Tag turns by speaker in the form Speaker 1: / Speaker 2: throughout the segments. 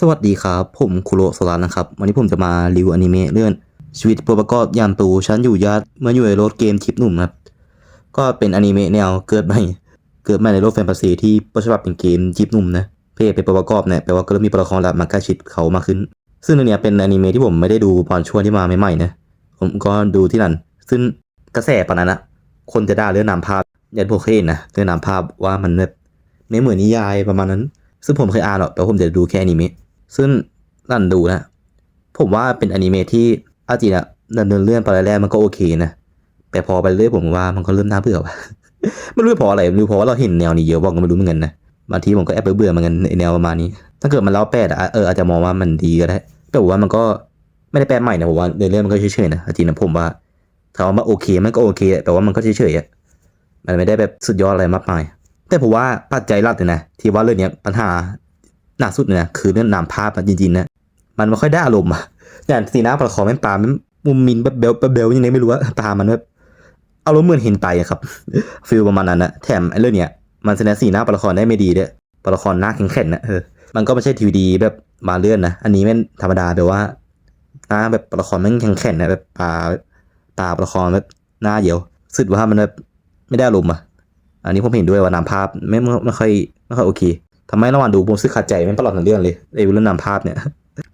Speaker 1: สวัสดีครับ ผมคุโรโซลานะครับ วันนี้ผมจะมารีวิวอนิเมะเรื่อง ชีวิตตัวประกอบยามตูฉันอยู่ญาติเมื่ออยู่ในโลกเกมทิปหนุ่มครับ ก็เป็นอนิเมะแนวเกิดใหม่ เกิดใหม่ในโลกแฟนตาซีที่ต้นฉบับเป็นเกมจิปหนุ่มนะเพศเป็นตัวประกอบเนี่ยแปลว่าก็เริ่มมีตัวละครหลักมาใกล้ชิดเขามากขึ้น ซึ่งเรื่องนี้เป็นอนิเมะที่ผมไม่ได้ดูตอนช่วงที่มาใหม่ๆนะผมก็ดูที่นั่น ซึ่งกระแสปานนั้นนะคนจะด่าเรื่องนามภาพยันพวกเคนนะเรื่องนามภาพว่ามันแบบไม่เหมือนนิยายประมาณนั้น ซึ่งผมเคยอ่านหรอกแต่ว่าผมจะดูแค่อนิเมะ ซึ่งนั่นดูนะ ผมว่าเป็นอนิเมะที่อาจริงอะดำเนินเรื่องไปแรกๆมันก็โอเคนะ แต่พอไปเรื่อยผมว่ามันก็เริ่มน่าเบื่อว่ะไม่รู้เพราะอะไรไม่รู้เพราะว่าเราเห็นแนวนี้เยอะบอกก็ไม่รู้เหมือนกันนะบางทีผมก็แอบเบื่อเหมือนกันในแนวประมาณนี้ ถ้าเกิดมันเล่าแปดอะเอออาจจะมองว่ามันดีก็ได้ แต่ผมว่ามันก็ไม่ได้แปลใหม่นะผมว่าในเรื่องมันก็เฉยๆนะจริงนะผมว่าถามว่าโอเคมันก็โอเคแหละแต่ว่ามันก็เฉยๆอะมันไม่ได้แบบสุดยอดอะไรมากมาย แต่ผมว่าปัจจัยหลักเลยนะที่ว่าเรื่องนี้ปัญหา หนักสุดเลยนะคือเรื่องนามภาพนะจริงๆนะมันไม่ค่อยได้อารมณ์อะอย่างสีหน้าประคอแม่ปลามุมมินแบบเบลแบบเบลยังไงไม่รู้ว่าตามันแบบอารมณ์เหมือนเห็นไตอะครับฟิลประมาณนั้นนะแถมไอ้เรื่องเนี้ยมันแสดงสีหน้าประคอได้ไม่ดีด้วยประคอหน้าแข็งแข็งนะเออมันก็ไม่ใช่ทีวีดีแบบมาเลื่อนนะอันนี้แม่งธรรมดาแบบว่าหน้าแบบประคอแม่งแข็งแข็งนะแบบปลาตาประคอแบบหน้าเดียวสึกว่ามันแบบไม่ได้อารมณ์อะอันนี้ผมเห็นด้วยว่านามภาพไม่ไม่ค่อยไม่ค่อยโอเค ทำไมระหว่างดูผมรู้สึกขัดใจแม่ตลอดทั้งเรื่องเลยไอ้เรื่องนำภาพเนี่ย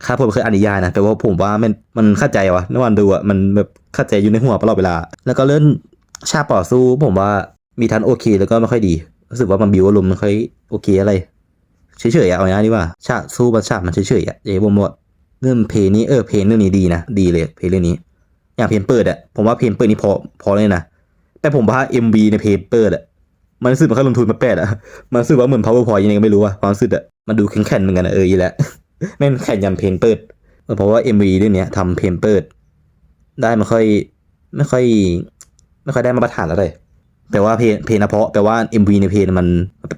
Speaker 1: ครับผมเคยอ่านนิยายนะแต่ว่าผมว่ามันมันขัดใจวะระหว่างดูอะมันแบบขัดใจอยู่ในหัวตลอดเวลา แล้วก็เรื่องฉากต่อสู้ผมว่ามีทั้งโอเค แล้วก็ไม่ค่อยดีรู้สึกว่ามันบิวอารมณ์ไม่ค่อยโอเคอะไรเฉยๆอะเอาง่ายๆดีกว่าฉากสู้บางฉากมันเฉยๆอะเอ้ผมว่าเรื่องเพลงนี้เออเพลงเรื่องนี้ดีนะดีเลยเพลงเรื่องนี้ อย่างเพลงเปิดอะผมว่าเพลงเปิดนี่พอพอเลยนะแต่ผมว่า MV ในเพลงเปิดอะ มันรู้สึกมันค่าลงทุนมาแปดอะมันรู้สึกว่าเหมือน powerpoint ยังไงก็ไม่รู้อะความรู้สึกอะมันดูแข็งๆเหมือนกันอะเอออีแหละแม่งแข่งยันเพลงเปิดเออเพราะว่า MV เรื่องเนี้ยทำเพลงเปิด ได้ไม่ค่อย ไม่ค่อย ไม่ค่อยได้มาตรฐานอะไรแต่ว่าเพลงเพลงนะเพาะแต่ว่า MV ในเพลงมัน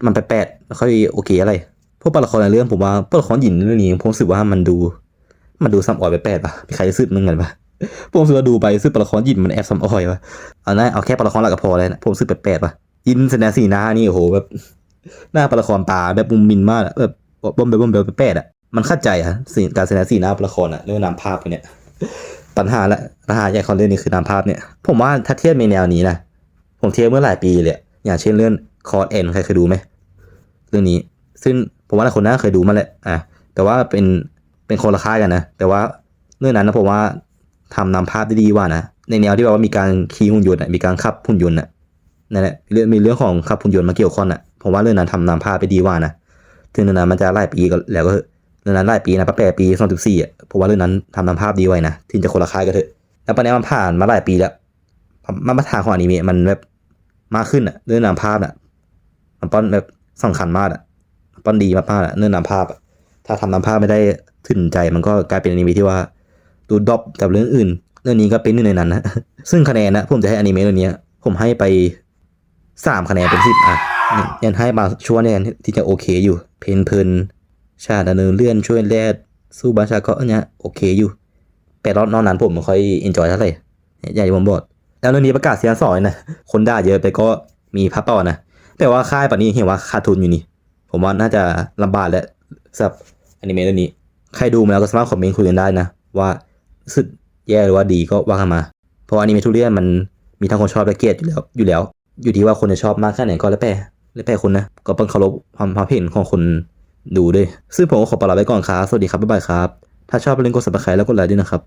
Speaker 1: มันแปลกๆไม่ค่อยโอเคอะไรพวกตัวละครในเรื่องผมว่าตัวละครหญิงเรื่องนี้ผมรู้สึกว่ามันดู มันดูซ้ำอ่อยแปลกๆปะมีใครรู้สึกมึงกันปะผมรู้สึกว่าดูไปรู้สึกตัวละครหญิงมันแอบซ้ำอ่อยปะเอาหนะเอาแค่ตัวละครหลักก็พอเลยนะผมรู้สึกแปลกๆปะ ยินแสดงสีนานี่โอ้โหแบบหน้าตัวละครตาแบบมุมมินมากอะแบบบ่มแบบบ่มแบบแปลกๆอะมันเข้าใจอะสีการแสดงสีหน้าตัวละครอะเรื่องนามภาพเนี่ยปัญหาละปัญหาใหญ่ของเรื่องนี้คือนามภาพเนี่ย ผมว่าถ้าเทียบในแนวนี้นะผมเทียบเมื่อหลายปีเลยอย่างเช่นเรื่องคอร์ดเอ็นใครเคยดูไหมเรื่องนี้ ซึ่งผมว่าหลายคนน่าเคยดูมาแหละอะแต่ว่าเป็นเป็นคนละค่ายกันนะแต่ว่าเรื่องนั้นนะผมว่าทำนำภาพได้ดีว่านะในแนวที่แบบว่ามีการขี่หุ่นยนต์มีการขับหุ่นยนต์ นั่นแหละเรื่องมีเรื่องของขับหุ่นยนต์มาเกี่ยวข้องอะผมว่าเรื่องนั้นทำนำภาพไปดีว่านะถึงเรื่องนั้นมันจะหลายปีก็แล้วก็เถอเรื่องนั้นหลายปีนะตั้งแต่ปี2014อะผมว่าเรื่องนั้นทำนำภาพดีไว้นะถึงจะคนละค่ายก็เถอะแล้วปัจจุบันมันผ่านมาหลายปีแล้วมาตรฐานของอนิเมะมันแบบมากขึ้นอะเรื่องนำภาพอะมันป้อนแบบสำคัญมากอะป้อนดีมากๆอะเรื่องนำภาพอะถ้าทำนำภาพไม่ได้ถึงใจมันก็กลายเป็นอนิเมะที่ว่าดูดรอปกับเรื่องอื่น เรื่องนี้ก็เป็นหนึ่งในนั้นนะซึ่งคะแนนนะผมจะให้อนิเมะเรื่องนี้ผมให้ไป สามคะแนนเป็นสิบอะยังให้บางช่วงเนี่ยที่จะโอเคอยู่ เพนเพลินชาดำเนินเลื่อนช่วยแรดสู้บาชาก็เนี่ยโอเคอยู่ แต่รอบนอกนั้นผมไม่ค่อยเอนจอยเท่าไหร่อย่างที่ผมบอกแล้วเรื่องนี้ประกาศเสียงสอยนะคนด่าเยอะไปก็มีพับต่อนะแต่ว่าค่ายป่านนี้เห็นว่าขาดทุนอยู่นี่ ผมว่าน่าจะลำบากแล้วสำหรับอนิเมะเรื่องนี้ ใครดูมาแล้วก็สามารถคอมเมนต์คุยกันได้นะ ว่าสึกแย่หรือว่าดีก็ว่ากันมา เพราะอนิเมะทุเรียนมันมีทั้งคนชอบและเกลียดอยู่แล้วอยู่แล้ว อยู่ที่ว่าคนจะชอบมากแค่ไหนก็แล้วแต่แล้วแต่คนนะ ก็ต้องเคารพความความเห็นของคนดูด้วย ซึ่งผมก็ขอปลาไปก่อนครับ สวัสดีครับ บ๊ายบายครับ ถ้าชอบอย่าลืมกด subscribe แล้วกดไลค์ด้วยนะครับ